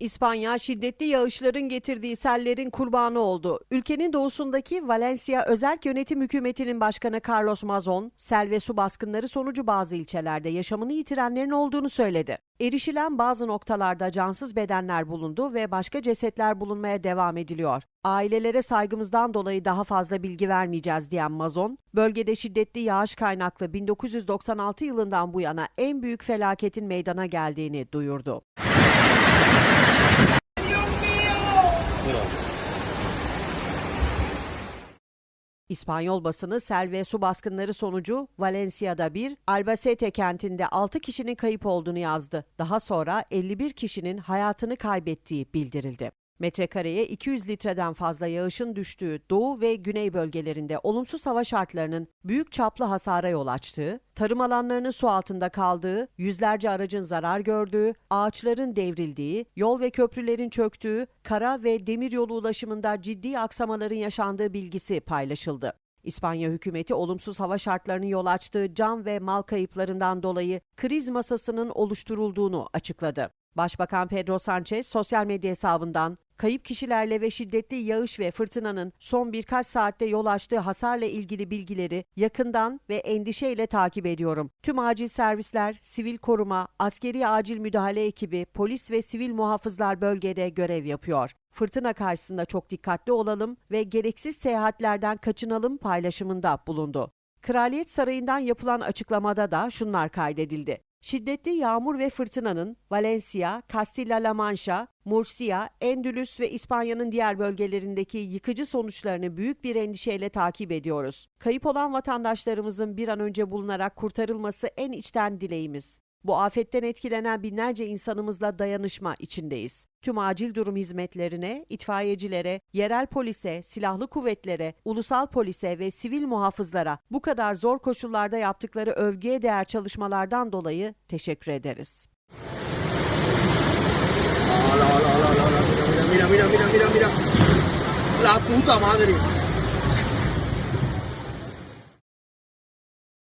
İspanya şiddetli yağışların getirdiği sellerin kurbanı oldu. Ülkenin doğusundaki Valencia Özerk Yönetim Hükümeti'nin başkanı Carlos Mazon, sel ve su baskınları sonucu bazı ilçelerde yaşamını yitirenlerin olduğunu söyledi. Erişilen bazı noktalarda cansız bedenler bulundu ve başka cesetler bulunmaya devam ediliyor. Ailelere saygımızdan dolayı daha fazla bilgi vermeyeceğiz diyen Mazon, bölgede şiddetli yağış kaynaklı 1996 yılından bu yana en büyük felaketin meydana geldiğini duyurdu. İspanyol basını sel ve su baskınları sonucu Valencia'da bir, Albacete kentinde 6 kişinin kayıp olduğunu yazdı. Daha sonra 51 kişinin hayatını kaybettiği bildirildi. Metrekareye 200 litreden fazla yağışın düştüğü doğu ve güney bölgelerinde olumsuz hava şartlarının büyük çaplı hasara yol açtığı, tarım alanlarının su altında kaldığı, yüzlerce aracın zarar gördüğü, ağaçların devrildiği, yol ve köprülerin çöktüğü, kara ve demiryolu ulaşımında ciddi aksamaların yaşandığı bilgisi paylaşıldı. İspanya hükümeti olumsuz hava şartlarının yol açtığı can ve mal kayıplarından dolayı kriz masasının oluşturulduğunu açıkladı. Başbakan Pedro Sanchez sosyal medya hesabından kayıp kişilerle ve şiddetli yağış ve fırtınanın son birkaç saatte yol açtığı hasarla ilgili bilgileri yakından ve endişeyle takip ediyorum. Tüm acil servisler, sivil koruma, askeri acil müdahale ekibi, polis ve sivil muhafızlar bölgede görev yapıyor. Fırtına karşısında çok dikkatli olalım ve gereksiz seyahatlerden kaçınalım paylaşımında bulundu. Kraliyet Sarayı'ndan yapılan açıklamada da şunlar kaydedildi. Şiddetli yağmur ve fırtınanın Valencia, Castilla-La Mancha, Murcia, Endülüs ve İspanya'nın diğer bölgelerindeki yıkıcı sonuçlarını büyük bir endişeyle takip ediyoruz. Kayıp olan vatandaşlarımızın bir an önce bulunarak kurtarılması en içten dileğimiz. Bu afetten etkilenen binlerce insanımızla dayanışma içindeyiz. Tüm acil durum hizmetlerine, itfaiyecilere, yerel polise, silahlı kuvvetlere, ulusal polise ve sivil muhafızlara bu kadar zor koşullarda yaptıkları övgüye değer çalışmalardan dolayı teşekkür ederiz. Hola, hola, hola, hola, mira, mira, mira, mira, mira, mira. La puta madre.